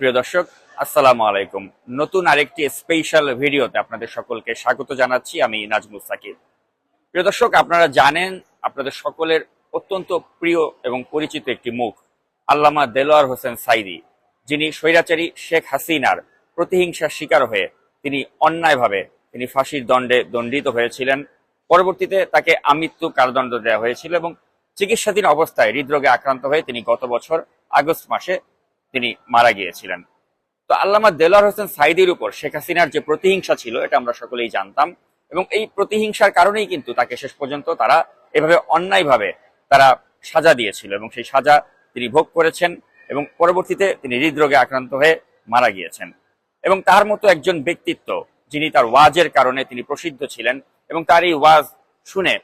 প্রিয় দর্শক, আসসালামু আলাইকুম। নতুন আরেকটি স্পেশাল ভিডিওতে আপনাদের সকলকে স্বাগত জানাচ্ছি, আমি নাজমুল সাকিব। প্রিয় দর্শক, আপনারা জানেন, আপনাদের সকলের অত্যন্ত প্রিয় এবং পরিচিত একটি মুখ, আল্লামা দেলোয়ার হোসেন সাইদি, যিনি স্বৈরাচারী শেখ হাসিনার প্রতিহিংসার শিকার হয়ে তিনি অন্যায়ভাবে তিনি ফাঁসির দণ্ডে দণ্ডিত হয়েছিলেন। পরবর্তীতে তাকে আমৃত্যু কারাদণ্ড দেওয়া হয়েছিল এবং চিকিৎসাধীন অবস্থায় হৃদরোগে আক্রান্ত হয়ে তিনি গত বছর আগস্ট মাসে তিনি মারা গিয়েছিলেন। তো আল্লামা দেলোয়ার হোসেন সাইদির উপর শেখ হাসিনার যে প্রতিহিংসা ছিল, এটা আমরা সকলেই জানতাম এবং এই প্রতিহিংসার কারণেই কিন্তু তাকে শেষ পর্যন্ত তারা এভাবে অন্যায়ভাবে তারা সাজা দিয়েছিল এবং সেই সাজা তিনি ভোগ করেছেন এবং পরবর্তীতে তিনি হৃদরোগে আক্রান্ত হয়ে মারা গিয়েছেন। এবং তার মতো একজন ব্যক্তিত্ব, যিনি তার ওয়াজের কারণে তিনি প্রসিদ্ধ ছিলেন এবং তার এই ওয়াজ শুনে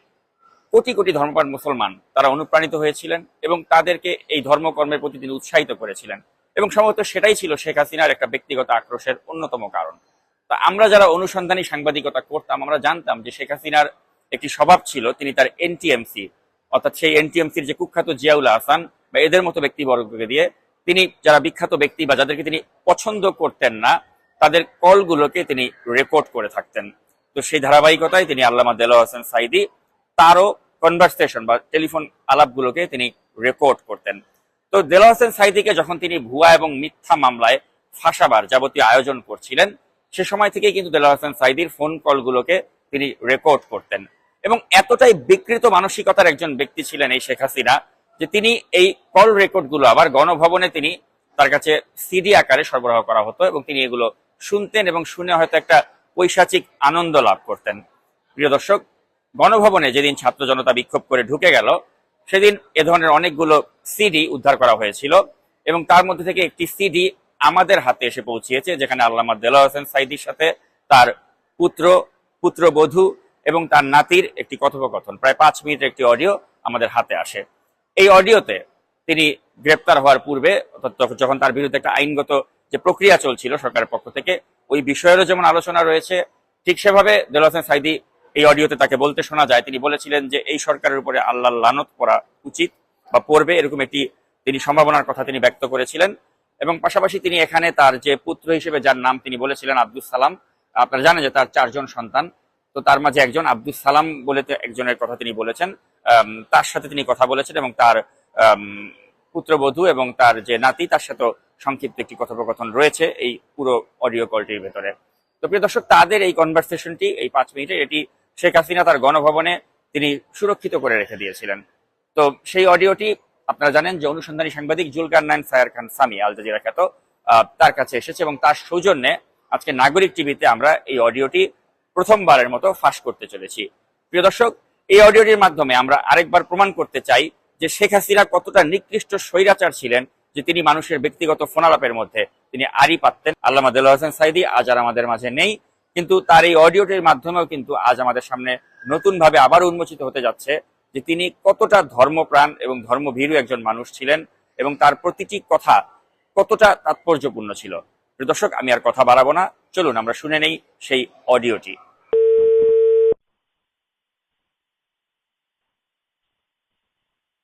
কোটি কোটি ধর্মপ্রাণ মুসলমান তারা অনুপ্রাণিত হয়েছিলেন এবং তাদেরকে এই ধর্মকর্মের প্রতি তিনি উৎসাহিত করেছিলেন। এবং সম্ভবত সেটাই ছিল শেখ হাসিনার একটা ব্যক্তিগত আক্রোশের অন্যতম কারণ। তা আমরা যারা অনুসন্ধানী সাংবাদিকতা করতাম, আমরা জানতাম যে শেখ হাসিনার একটি স্বভাব ছিল, তিনি তার এনটিএমসি অর্থাৎ সেই এনটিএমসির যে কুখ্যাত জিয়াউল হাসান বা এদের মতো ব্যক্তিবর্গকে দিয়ে তিনি যারা বিখ্যাত ব্যক্তি বা যাদেরকে তিনি পছন্দ করতেন না, তাদের কলগুলোকে তিনি রেকর্ড করে থাকতেন। তো সেই ধারাবাহিকতায় তিনি আল্লামা দেলো হাসান সাইদি তারও কনভারসেশন বা টেলিফোন আলাপগুলোকে তিনি রেকর্ড করতেন। তো দেলো হাসান সাইদিকে যখন তিনি ভুয়া এবং মিথ্যা মামলায় ফাঁসাবার যাবতীয় আয়োজন করছিলেন, সে সময় থেকেই কিন্তু দেলো হাসান সাইদির ফোন কলগুলোকে তিনি রেকর্ড করতেন। এবং এতটাই বিকৃত মানসিকতার একজন ব্যক্তি ছিলেন এই শেখ হাসিনা যে তিনি এই কল রেকর্ডগুলো আবার গণভবনে তিনি তার কাছে সিডি আকারে সরবরাহ করা হতো এবং তিনি এগুলো শুনতেন এবং শুনে হয়তো একটা পৈশাচিক আনন্দ লাভ করতেন। প্রিয় দর্শক গণভবনে যেদিন ছাত্র জনতা বিক্ষোভ করে ঢুকে গেল, সেদিন এ ধরনের অনেকগুলো সিডি উদ্ধার করা হয়েছিল এবং তার মধ্যে থেকে একটি সিডি আমাদের হাতে এসে পৌঁছিয়েছে, যেখানে আল্লামা দেলা হোসেন সাইদির সাথে তার পুত্র, পুত্রবধূ এবং তার নাতির একটি কথোপকথন। প্রায় পাঁচ মিনিটের একটি অডিও আমাদের হাতে আসে। এই অডিওতে তিনি গ্রেপ্তার হওয়ার পূর্বে, অর্থাৎ যখন তার বিরুদ্ধে একটা আইনগত যে প্রক্রিয়া চলছিল সরকারের পক্ষ থেকে, ওই বিষয়েরও যেমন আলোচনা রয়েছে, ঠিক সেভাবে দেল হোসেন সাইদি এই অডিওতে তাকে বলতে শোনা যায়, তিনি বলেছিলেন যে এই সরকারের উপরে আল্লাহ লানত করা উচিত বা পড়বে এরকম একটি তিনি সম্ভাবনার কথা তিনি ব্যক্ত করেছিলেন। এবং পাশাপাশি তিনি এখানে তার যে পুত্র হিসেবে যার নাম তিনি বলেছিলেন আব্দুল সালাম, আপনারা জানেন যে তার চারজন সন্তান। তো তার মাঝে একজন আব্দুল সালাম বলে একজনের কথা তিনি বলেছেন। তার সাথে তিনি কথা বলেছেন এবং তার পুত্রবধূ এবং তার যে নাতি, তার সাথে সংক্ষিপ্ত একটি কথোপকথন রয়েছে এই পুরো অডিও কলটির ভেতরে। তো প্রিয় দর্শক, তাদের এই কনভারসেশনটি এই পাঁচ মিনিটে এটি শেখ হাসিনা তার গণভবনে তিনি সুরক্ষিত করে রেখে দিয়েছিলেন। তো সেই অডিওটি আপনারা জানেন যে অনুসন্ধানী সাংবাদিক Zulkarnain Saer Khan Sami, Al Jazeera খ্যাত তার কাছে এসেছে এবং তার সৌজন্যে আজকে নাগরিক টিভিতে আমরা এই অডিওটি প্রথমবারের মতো ফাঁস করতে চলেছি। প্রিয় দর্শক, এই অডিওটির মাধ্যমে আমরা আরেকবার প্রমাণ করতে চাই যে শেখ হাসিনা কতটা নিকৃষ্ট স্বৈরাচার ছিলেন যে তিনি মানুষের ব্যক্তিগত ফোনালাপের মধ্যে তিনি আড়ি পাততেন। আল্লাহ দেলোয়ার হোসেন সাইদি আজ আর আমাদের মাঝে নেই। কিন্তু তার এই অডিওটির মাধ্যমেও কিন্তু আজ আমাদের সামনে নতুন ভাবে আবার উন্মোচিত হতে যাচ্ছে যে তিনি কতটা ধর্মপ্রাণ এবং ধর্মভীরু একজন মানুষ ছিলেন এবং তার প্রতিটি কথা কতটা তাৎপর্যপূর্ণ ছিল। দর্শক আমি আর কথা বাড়াবো না। চলুন আমরা শুনে নেই সেই অডিওটি।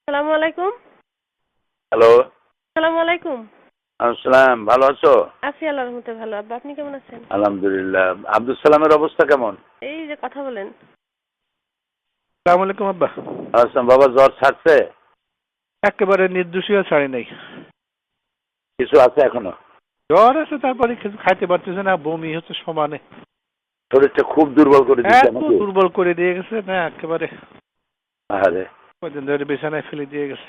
সালামু আলাইকুম। হ্যালো। সালামু আলাইকুম। আসসালাম ভালো আছো? আছি আল্লাহর রহমতে ভালো। আব্বা আপনি কেমন আছেন? আলহামদুলিল্লাহ। আব্দুল সালামের অবস্থা কেমন? এই যে কথা বলেন। সালাম আলাইকুম আব্বা। আসলাম বাবা জ্বর ছাড়ছে? একেবারে নির্দোষীয় ছাড়ি নাই। কিছু আছে এখনও? জ্বর আছে তারপরে কিছু খাইতে পারতেছে না বমি হচ্ছে সমানে। শরীরটা খুব দুর্বল করে এত নাকি? দুর্বল করে দিয়ে গেছে না একেবারে আরে কদিন ধরে বিছানায় ফেলে দিয়ে গেছে।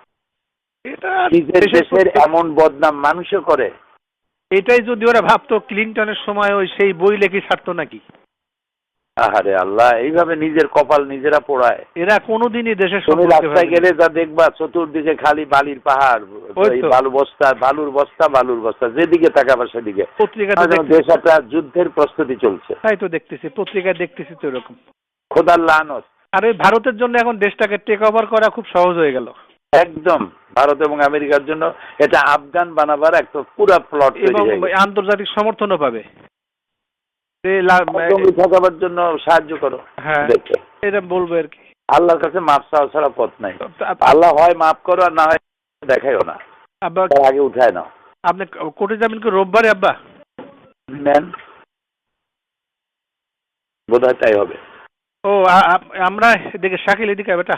নিজের দেশের দেশের এমন বদনাম মানুষে করে। এটাই যদি ওরা ভাবতো ক্লিনটনের সময় ওই সেই বই লেখি ছাড়তো নাকি? আহারে আল্লাহ এইভাবে নিজের কপাল নিজেরা পোড়ায়। এরা কোনোদিনই তুমি রাস্তায় গেলে যা দেখবা চতুর্দিকে খালি বালির পাহাড়। বালু বস্তা বালুর বস্তা বালুর বস্তা যেদিকে তাকাবা সেদিকে। দেশ একটা যুদ্ধের প্রস্তুতি চলছে। তাই তো দেখতেছি পত্রিকায় দেখতেছি তো এরকম। খোদার লানত। আর ওই ভারতের জন্য এখন দেশটাকে টেক ওভার করা খুব সহজ হয়ে গেল। একদম। ভারত এবং আমেরিকার জন্য এটা আফগান বানাবার একটা পুরো প্লট এবং আন্তর্জাতিক সমর্থনও পাবে। জন্য সাহায্য করো হ্যাঁ এটা বলব আর কি। আল্লাহর কাছে মাপ চাওয়া ছাড়া পথ নাই। আল্লাহ হয় করো আর না হয় দেখাইও না। আব্বা আগে উঠায় নাও। আপনি কোর্টে যাবেন কি রোববারে আব্বা? নেন। বোধ হয় তাই হবে। ও আমরা এদিকে শাকিল এদিকে বেটা।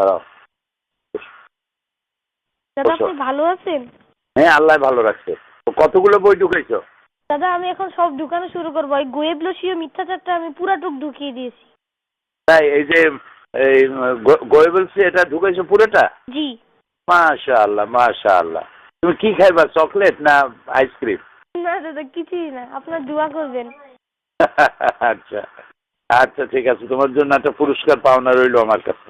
দাঁড়াও। দাদা আপনি ভালো আছেন? হ্যাঁ আল্লাহ ভালো রাখছে। কতগুলো বই ঢুকেছো? দাদা আমি এখন সব ঢুকানো শুরু করব। ওই গোয়েবলসীয় মিথ্যাচারটা আমি পুরাটুক ঢুকিয়ে দিয়েছি। তাই এই যে এই গোয়েবলস এটা ঢুকেছো পুরোটা? জি। মাশা আল্লাহ মাশা আল্লাহ তুমি কি খাইবা চকলেট না আইসক্রিম? না দাদা কিছুই না। আপনার দোয়া করবেন। আচ্ছা। আচ্ছা ঠিক আছে। তোমার জন্য একটা পুরস্কার পাওনা রইল আমার কাছে।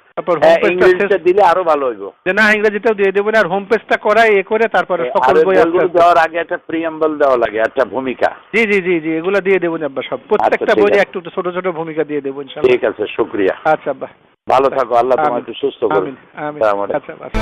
তারপর হ্যাঁ, হোম পেজটা দিলে আরও ভালো হইব। যে না ইংরেজিটাও দিয়ে দেবেন আর হোম পেজটা করা এ করে তারপরে হ্যাঁ, সকল বই দেওয়ার আগে একটা প্রিএম্বল দেওয়া লাগে একটা ভূমিকা। জি জি জি জি এগুলো দিয়ে দেবেন আব্বা সব। প্রত্যেকটা আচ্ছা, বই একটু ছোট ছোট ভূমিকা দিয়ে দেবেন ইনশাআল্লাহ। ঠিক আছে শুকরিয়া। আচ্ছা আব্বা। ভালো থাকো আল্লাহ তোমাকে সুস্থ করুন আমিন আচ্ছা আচ্ছা।